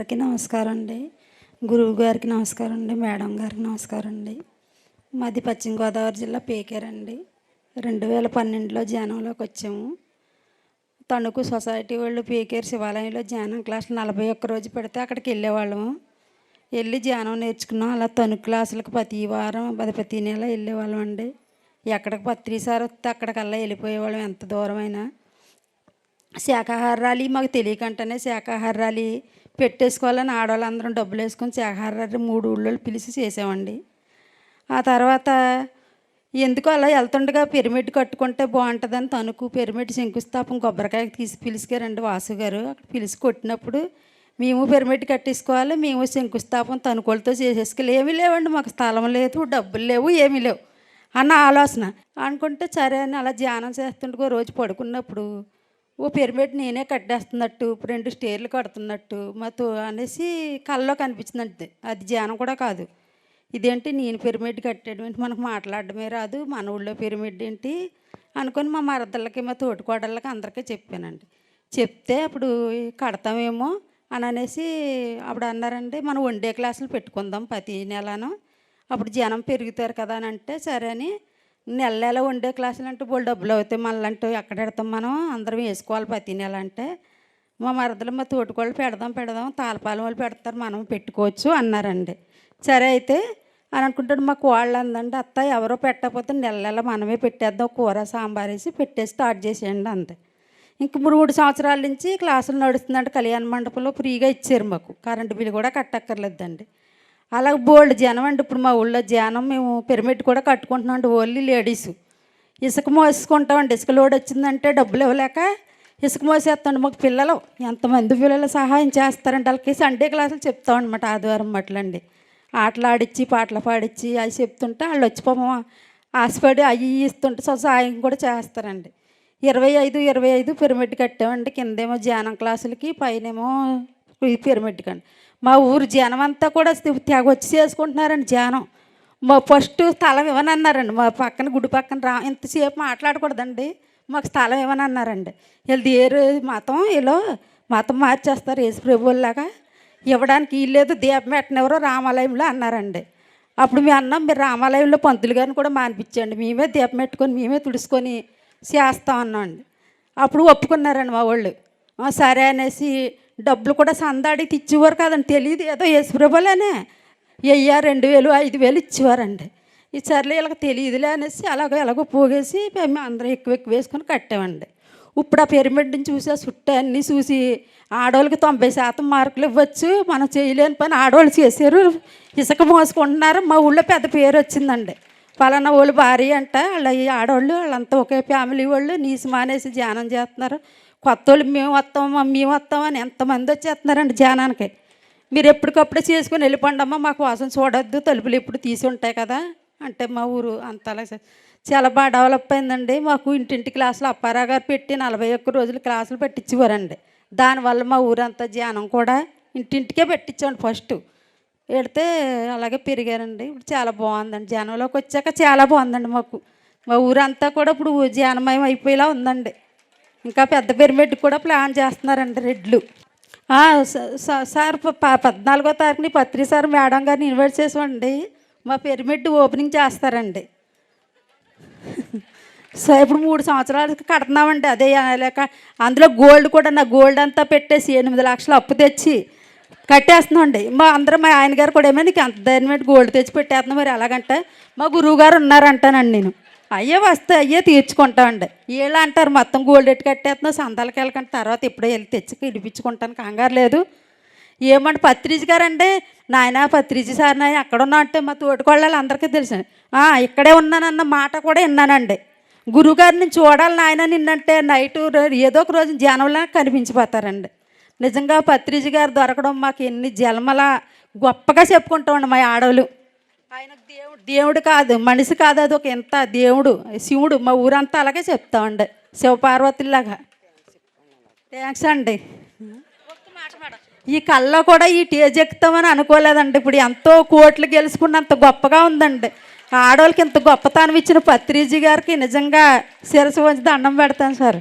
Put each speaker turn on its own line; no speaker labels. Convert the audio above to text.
అందరికీ నమస్కారం అండి. గురువు గారికి నమస్కారం అండి మేడం గారికి నమస్కారం అండి. మాది పశ్చిమ గోదావరి జిల్లా పేకేరండి రెండు వేల పన్నెండులో ధ్యానంలోకి వచ్చాము. తణుకు సొసైటీ వాళ్ళు పేకేరు శివాలయంలో ధ్యానం క్లాసులు నలభై ఒక్క రోజు పెడితే అక్కడికి వెళ్ళేవాళ్ళము. వెళ్ళి ధ్యానం నేర్చుకున్నాం. అలా తణుకు క్లాసులకు ప్రతి వారం పది ప్రతి నెల వెళ్ళేవాళ్ళం అండి. ఎక్కడికి పత్రిసారి వస్తే అక్కడికల్లా వెళ్ళిపోయేవాళ్ళం ఎంత దూరమైనా. శాఖాహారాలి మాకు తెలియకంటేనే శాఖాహారాలి పెట్టేసుకోవాలని ఆడవాళ్ళందరం డబ్బులు వేసుకొని శాకాహారాలు మూడు ఊళ్ళో పిలిచి చేసామండి ఆ తర్వాత ఎందుకో అలా వెళ్తుండగా పిరమిడ్ కట్టుకుంటే బాగుంటుందని తణుకు పిరమిడ్ శంకుస్థాపం కొబ్బరికాయ తీసి పిలుచుకారండి వాసు గారు. అక్కడ పిలిచి కొట్టినప్పుడు మేము పిరమిడ్ కట్టేసుకోవాలి మేము శంకుస్థాపం తణుకులతో చేసేసుకోవాలి ఏమీ లేవండి మాకు స్థలం లేదు డబ్బులు లేవు ఏమీ లేవు అన్న ఆలోచన. అనుకుంటే సరే అని అలా ధ్యానం చేస్తుంటే రోజు పడుకున్నప్పుడు ఓ పిరమిడ్ నేనే కట్టేస్తున్నట్టు రెండు స్టేర్లు కడుతున్నట్టు మాతో అనేసి కళ్ళలో కనిపించిందంటే అది ధ్యానం కూడా కాదు. ఇదేంటి నేను పిరమిడ్ కట్టడం ఏంటి మనకు మాట్లాడడమే రాదు మన ఊళ్ళో పిరమిడ్ ఏంటి అనుకొని మా మరదళ్ళకి మా తోటికోడళ్ళకి అందరికీ చెప్పానండి. చెప్తే అప్పుడు కడతామేమో అని అనేసి అప్పుడు అన్నారండి మనం వండే క్లాసులు పెట్టుకుందాం ప్రతి నెలను. అప్పుడు జనం పెరుగుతారు కదా అని అంటే సరే అని నెల నెల వండే క్లాసులు అంటే బోల్ డబ్బులు అవుతాయి. మళ్ళీ అంటే ఎక్కడ పెడతాం మనం? అందరం వేసుకోవాలి ప్రతి నెల అంటే. మా మరదలు మా తోటికోళ్ళు పెడదాం పెడదాం తాళపాలెం వాళ్ళు పెడతారు మనం పెట్టుకోవచ్చు అన్నారండి. సరే అయితే అని అనుకుంటాడు మా కోళ్ళు అందండి అత్త ఎవరో పెట్టకపోతే నెల నెల మనమే పెట్టేద్దాం కూర సాంబార్ వేసి పెట్టేసి స్టార్ట్ చేసేయండి అంతే ఇంక మూడు సంవత్సరాల నుంచి క్లాసులు నడుస్తుందంటే కళ్యాణ మండపంలో ఫ్రీగా ఇచ్చారు మాకు. కరెంటు బిల్లు కూడా కట్టక్కర్లేదండి. అలాగ బోల్డ్ జనం అండి. ఇప్పుడు మా ఊళ్ళో జనం మేము పిరమిడ్ కూడా కట్టుకుంటున్నాం అండి. Only ladies. ఇసుక మోసుకుంటామండి. ఇసుక లోడ్ వచ్చిందంటే డబ్బులు ఇవ్వలేక ఇసుక మోసేస్తాండి మాకు పిల్లలు ఎంతమంది పిల్లలు సహాయం చేస్తారంటే వాళ్ళకి సండే క్లాసులు చెప్తాం అనమాట ఆదివారం మట్లండి. ఆటలు ఆడిచ్చి పాటలు పాడిచ్చి అవి చెప్తుంటే వాళ్ళు వచ్చి పాపం ఆశపడి అవి ఇస్తుంటే సో సాయం కూడా చేస్తారండి. ఇరవై ఐదు ఇరవై ఐదు పిరమిడ్ కట్టామండి. కిందేమో ధ్యానం క్లాసులకి పైనేమో పిరమిడ్కి అండి. కండి మా ఊరు జనం అంతా కూడా తెగ వచ్చి చేసుకుంటున్నారండి జనం. మా ఫస్ట్ స్థలం ఇవ్వనన్నారండి. మా పక్కన గుడి పక్కన రా ఇంతసేపు మాట్లాడకూడదండి. మాకు స్థలం ఇవ్వనన్నారండి. వీళ్ళది ఏ మతం వీళ్ళు మతం మార్చేస్తారు యేసు ప్రభువులాగా ఇవ్వడానికి వీల్లేదు దీపం పెట్టినెవరో రామాలయంలో అన్నారండి. అప్పుడు మేము అన్నాం మీరు రామాలయంలో పంతులు గారిని కూడా మానిపించండి. మేమే దీపం పెట్టుకొని మేమే తుడుచుకొని చేస్తాం అన్నాండి అప్పుడు ఒప్పుకున్నారండి మా వాళ్ళు. సరే అనేసి డబ్బులు కూడా సందాడికి ఇచ్చేవారు కదండి. తెలియదు ఏదో యేసుప్రభులేనే వెయ్యి రెండు వేలు ఐదు వేలు ఇచ్చేవారండి. ఈ సర్లే వీళ్ళకి తెలియదులే అనేసి అలాగో ఎలాగో పోగేసి మేము అందరం ఎక్కువ ఎక్కువ వేసుకొని కట్టామండి. ఇప్పుడు ఆ పిరమిడ్ని చూసి ఆ చుట్టూ అన్నీ చూసి ఆడవాళ్ళకి తొంభై శాతం మార్కులు ఇవ్వచ్చు మనం చేయలేని పని ఆడవాళ్ళు చేశారు ఇసుక మోసుకుంటున్నారు. మా ఊళ్ళో పెద్ద పేరు వచ్చిందండి. పలానా వాళ్ళు భార్య అంట వాళ్ళ ఆడవాళ్ళు వాళ్ళంతా ఒకే ఫ్యామిలీ వాళ్ళు నీసి మానేసి ధ్యానం చేస్తున్నారు. కొత్త వాళ్ళు మేము వస్తాం మేము వస్తాం అని ఎంతమంది వచ్చేస్తున్నారండి ధ్యానానికి? మీరు ఎప్పటికప్పుడు చేసుకుని వెళ్ళిపోండమ్మా మా కోసం చూడొద్దు తలుపులు ఎప్పుడు తీసి ఉంటాయి కదా అంటే మా ఊరు అంతలా చాలా బాగా డెవలప్ అయిందండి. మాకు ఇంటింటి క్లాసులు అప్పారా గారు పెట్టి నలభై ఒక్క రోజులు క్లాసులు పెట్టించేవారండి. దానివల్ల మా ఊరంతా ధ్యానం కూడా ఇంటింటికే పెట్టించండి ఫస్ట్ పెడితే అలాగే పెరిగారండి. ఇప్పుడు చాలా బాగుందండి. జనంలోకి వచ్చాక చాలా బాగుందండి మాకు. మా ఊరంతా కూడా ఇప్పుడు జనమయం అయిపోయేలా ఉందండి. ఇంకా పెద్ద పిరమిడ్ కూడా ప్లాన్ చేస్తున్నారండి రెడ్లు. సార్ పద్నాలుగో తారీఖుని పత్రి సార్ మేడం గారిని ఇన్వైట్ చేసామండి. మా పిరమిడ్ ఓపెనింగ్ చేస్తారండి. సో ఇప్పుడు మూడు సంవత్సరాలకి కడుతున్నామండి. అదే లేక అందులో గోల్డ్ కూడా నా గోల్డ్ అంతా పెట్టేసి ఎనిమిది లక్షలు అప్పు తెచ్చి కట్టేస్తున్నామండి. మా అందరం మా ఆయన గారు కూడా ఏమో నీకు అంత ధైర్యం గోల్డ్ తెచ్చి పెట్టేస్తున్నాం మరి ఎలాగంటే మా గురువు గారు ఉన్నారంటానండి నేను. అయ్యే వస్తే అయ్యే తీర్చుకుంటామండి. వీళ్ళు అంటారు మొత్తం గోల్డ్ ఎట్టు కట్టేస్తున్నా సందాలకి వెళ్ళకంటే తర్వాత ఎప్పుడో వెళ్ళి తెచ్చి ఇడిపించుకుంటాను కంగారు లేదు. ఏమంటే పత్రిజి గారండి? నాయన పత్రిజి సార్ నాయన అక్కడ ఉన్నా అంటే మా తోటికోళ్ళ అందరికీ తెలుసు. ఇక్కడే ఉన్నానన్న మాట కూడా విన్నానండి. గురువుగారిని చూడాలి నాయన నిన్నంటే నైట్ ఏదో ఒక రోజు జనంలా కనిపించిపోతారండి. నిజంగా పత్రిజ గారు దొరకడం మాకు ఎన్ని జన్మల గొప్పగా చెప్పుకుంటామండి మా ఆడవాళ్ళు ఆయన దేవుడు దేవుడు కాదు మనిషి కాదు అది ఒక ఎంత దేవుడు శివుడు మా ఊరంతా అలాగే చెప్తామండి శివపార్వతుల్లాగా. థ్యాంక్స్ అండి. ఈ కళ్ళలో కూడా ఈ టేజ్ ఎక్కుతామని అనుకోలేదండి ఇప్పుడు ఎంతో కోట్లు గెలుచుకున్నంత గొప్పగా ఉందండి. ఆడవాళ్ళకి ఇంత గొప్పతనం ఇచ్చిన పత్రిజీ గారికి నిజంగా శిరసు వంచి దండం పెడతాను సార్.